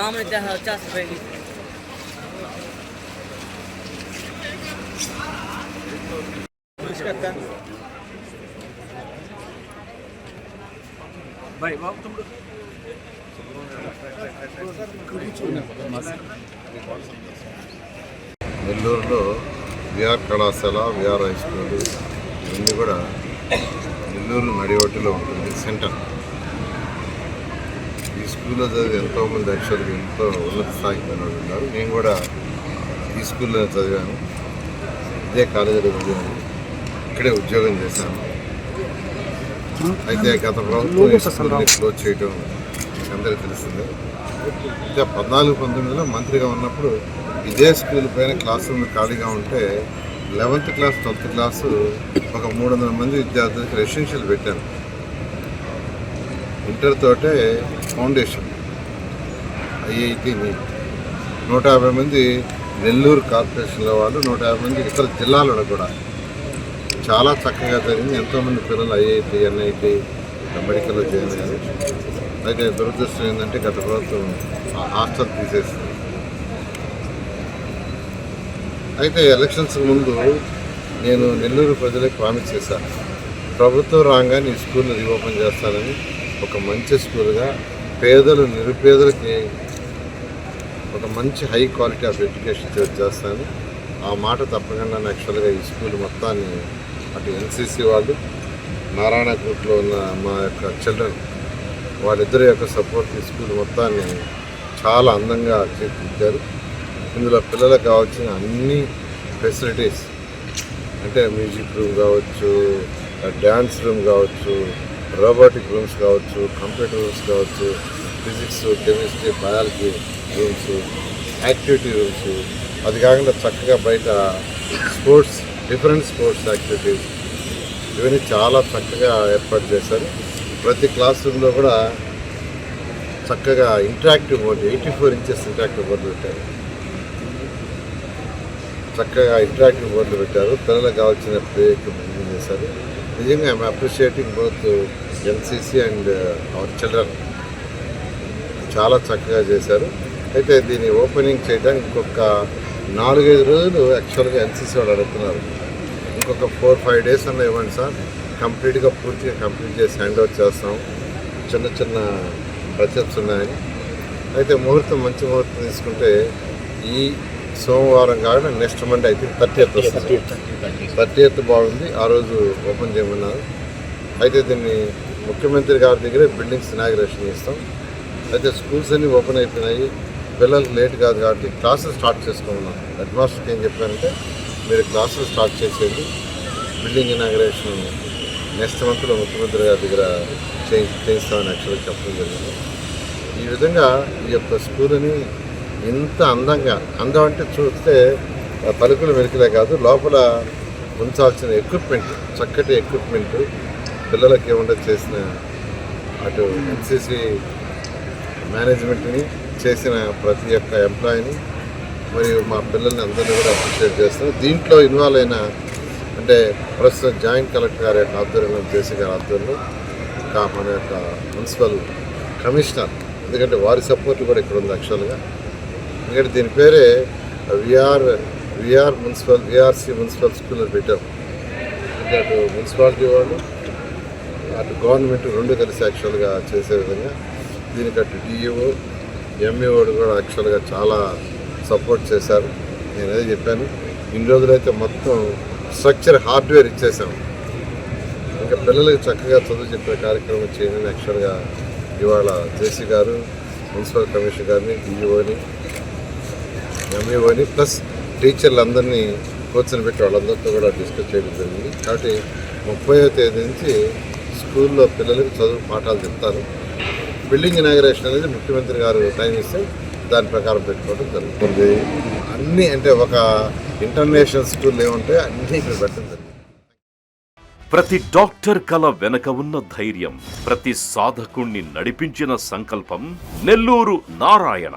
మామూలు ఇచ్చేస్తా వచ్చేస్తా పైకి నెల్లూరులో విఆర్ కళాశాల విఆర్ హై స్కూల్ ఇవన్నీ కూడా నెల్లూరు నడివట్టులో ఉంటుంది సెంటర్. ఈ స్కూల్లో చదివి ఎంతోమంది యాక్చువల్గా ఎంతో ఉన్నత స్థాయికి వాళ్ళు ఉన్నారు. నేను కూడా ఈ స్కూల్లో చదివాను. ఇదే కాలేజీలో చదివాను. ఇక్కడే ఉద్యోగం చేశాను. అయితే గత ప్రభుత్వం క్లోజ్ చేయడం అందరికీ తెలిసిందే ఇంకా పద్నాలుగు పంతొమ్మిదిలో మంత్రిగా ఉన్నప్పుడు ఇదే స్కూల్ పైన క్లాస్ రూమ్ ఖాళీగా ఉంటే లెవెన్త్ క్లాస్ ట్వెల్త్ క్లాసు ఒక మూడు వందల మంది విద్యార్థులకు రెసిడెన్షియల్ పెట్టాను ఇంటర్ తోటే ఫౌండేషన్ ఐఐటి నీట్ నూట యాభై మంది నెల్లూరు కార్పొరేషన్లో వాళ్ళు నూట యాభై మంది ఇతర జిల్లాలలో కూడా. చాలా చక్కగా జరిగింది. ఎంతోమంది పిల్లలు ఐఐటి ఎన్ఐటి మెడికల్లో జాయిన్ అయ్యారు. అయితే దురదృష్టం ఏంటంటే గత ప్రభుత్వం ఆ హాస్టల్ తీసేసింది. అయితే ఎలక్షన్స్ ముందు నేను నెల్లూరు ప్రజలకు ప్రామిస్ చేశాను. ప్రభుత్వం రాగానే ఈ స్కూల్ని రీఓపెన్ చేస్తానని ఒక మంచి స్కూల్గా పేదలు నిరుపేదలకి ఒక మంచి హై క్వాలిటీ ఆఫ్ ఎడ్యుకేషన్ చేస్తాను. ఆ మాట తప్పకుండా యాక్చువల్గా ఈ స్కూల్ మొత్తాన్ని అటు ఎన్సీసీ వాళ్ళు నారాయణకూట్లో ఉన్న మా యొక్క చిల్డ్రన్ వాళ్ళిద్దరి యొక్క సపోర్ట్ ఈ స్కూల్ మొత్తాన్ని చాలా అందంగా తీర్చిదిద్దారు ఇందులో పిల్లలకు కావాల్సిన అన్ని ఫెసిలిటీస్ అంటే మ్యూజిక్ రూమ్ కావచ్చు డ్యాన్స్ రూమ్ కావచ్చు రోబోటిక్ రూమ్స్ కావచ్చు కంప్యూటర్ రూమ్స్ కావచ్చు physics chemistry biology rooms activity rooms. అది కాకుండా చక్కగా బయట స్పోర్ట్స్ డిఫరెంట్ స్పోర్ట్స్ యాక్టివిటీస్. ఇవన్నీ చాలా చక్కగా ఏర్పాటు చేశారు. ప్రతి క్లాస్ రూమ్లో కూడా చక్కగా interactive board eighty four inches interactive board పెట్టారు. చక్కగా ఇంటరాక్టివ్ బోర్డులు పెట్టారు. పిల్లలకు కావాల్సిన ప్లే చేశారు. నిజంగా I'm appreciating both NCC and uh, our children చాలా చక్కగా చేశారు. అయితే దీన్ని ఓపెనింగ్ చేయడానికి ఇంకొక నాలుగైదు రోజులు యాక్చువల్గా ఎన్సీసీ వాళ్ళు అడుగుతున్నారు. ఇంకొక ఫోర్ ఫైవ్ డేస్ అన్న ఇవ్వండి సార్. కంప్లీట్గా పూర్తిగా కంప్లీట్ చేసి హ్యాండ్ ఓవర్ చేస్తాం. చిన్న చిన్న బడ్జెట్స్ ఉన్నాయని. అయితే ముహూర్తం మంచి ముహూర్తం తీసుకుంటే ఈ సోమవారం కాకుండా నెక్స్ట్ మండే అయితే థర్టీ ఎయిత్ వస్తుంది. థర్టీ ఎయిత్ బాగుంది. ఆ రోజు ఓపెన్ చేయమన్నారు. అయితే దీన్ని ముఖ్యమంత్రి గారి దగ్గరే బిల్డింగ్స్ ఇనాగ్రేషన్ చేస్తాం. అయితే స్కూల్స్ అన్నీ ఓపెన్ అయిపోయినాయి. పిల్లలకు లేట్ కాదు కాబట్టి క్లాసెస్ స్టార్ట్ చేసుకోమన్నాం హెడ్ మాస్టర్కి ఏం చెప్పారంటే మీరు క్లాసెస్ స్టార్ట్ చేసేది బిల్డింగ్ ఇనాగ్రేషన్ నెక్స్ట్ మంత్లో ముఖ్యమంత్రి గారి దగ్గర చేయి చేయిస్తామని యాక్చువల్గా చెప్పడం జరిగింది. ఈ విధంగా ఈ యొక్క స్కూల్ని ఇంత అందంగా. అందం అంటే చూస్తే పలుకులు మెలికలే కాదు లోపల ఉంచాల్సిన ఎక్విప్మెంట్ చక్కటి ఎక్విప్మెంట్ పిల్లలకి ఏమన్నా చేసిన అటు ఎన్సీసీ మేనేజ్మెంట్ని చేసిన ప్రతి ఒక్క ఎంప్లాయీని మరియు మా పిల్లల్ని అందరినీ కూడా అప్రిషియేట్ చేస్తున్నాం దీంట్లో ఇన్వాల్వ్ అయిన అంటే ప్రస్తుతం జాయింట్ కలెక్టర్ గారి యొక్క ఆధ్వర్యంలో జేసీ గారి ఆధ్వర్యంలో మన యొక్క మున్సిపల్ కమిషనర్ ఎందుకంటే వారి సపోర్ట్ కూడా ఇక్కడ ఉంది యాక్చువల్గా ఎందుకంటే దీని పేరే VR VR municipal VRC municipal school అని పెట్టాం. అటు మున్సిపాలిటీ వాళ్ళు అటు గవర్నమెంట్ రెండు కలిసి యాక్చువల్గా చేసే విధంగా దీనికి అటు డిఈఓ ఎంఈఓడు కూడా యాక్చువల్గా చాలా సపోర్ట్ చేశారు. నేను అదే చెప్పాను. ఇన్ని రోజులైతే మొత్తం స్ట్రక్చర్ హార్డ్వేర్ ఇచ్చేసాం. ఇంకా పిల్లలకి చక్కగా చదువు చెప్పే కార్యక్రమం చేయండి యాక్చువల్గా ఇవాళ జేసీ గారు మున్సిపల్ కమిషనర్ గారిని డిఈఓని ఎంఈఓని ప్లస్ టీచర్లు అందరినీ కూర్చొని పెట్టి వాళ్ళందరితో కూడా డిస్కస్ చేయడం జరిగింది. కాబట్టి ముప్పైవ తేదీ నుంచి స్కూల్లో పిల్లలకు చదువు పాఠాలు చెప్తారు. బిల్డింగ్ ఇనాగరేషన్ అనేది ముఖ్యమంత్రి గారు టైం ఇస్తే దాని ప్రకారం పెట్టుకోవడం జరుగుతుంది. అన్నీ అంటే ఒక ఇంటర్నేషనల్ స్కూల్ ఏముంటాయో అన్నీ ఇక్కడ పెట్టడం జరిగింది ప్రతి డాక్టర్ కల వెనక ఉన్న ధైర్యం ప్రతి సాధకుణ్ణి నడిపించిన సంకల్పం నెల్లూరు నారాయణ.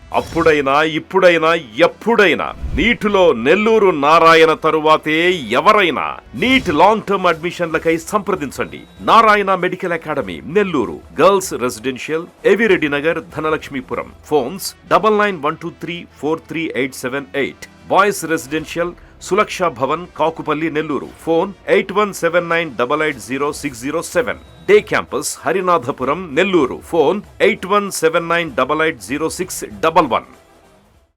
అప్పుడైనా ఇప్పుడైనా ఎప్పుడైనా నీటిలో నెల్లూరు నారాయణ తరువాతే ఎవరైనా నీట్ లాంగ్ టర్మ్ అడ్మిషన్లకై సంప్రదించండి. Narayana medical academy Nellore. Girls residential Avireddy Nagar Dhanalakshmipuram. Phones double nine one two three four three eight seven eight. Boys residential Sulaksha Bhavan Kakupalli Nellore. Phone eight one seven nine double eight zero six zero seven. Day campus Harinathapuram Nellore. Phone eight one seven nine double eight zero six double one.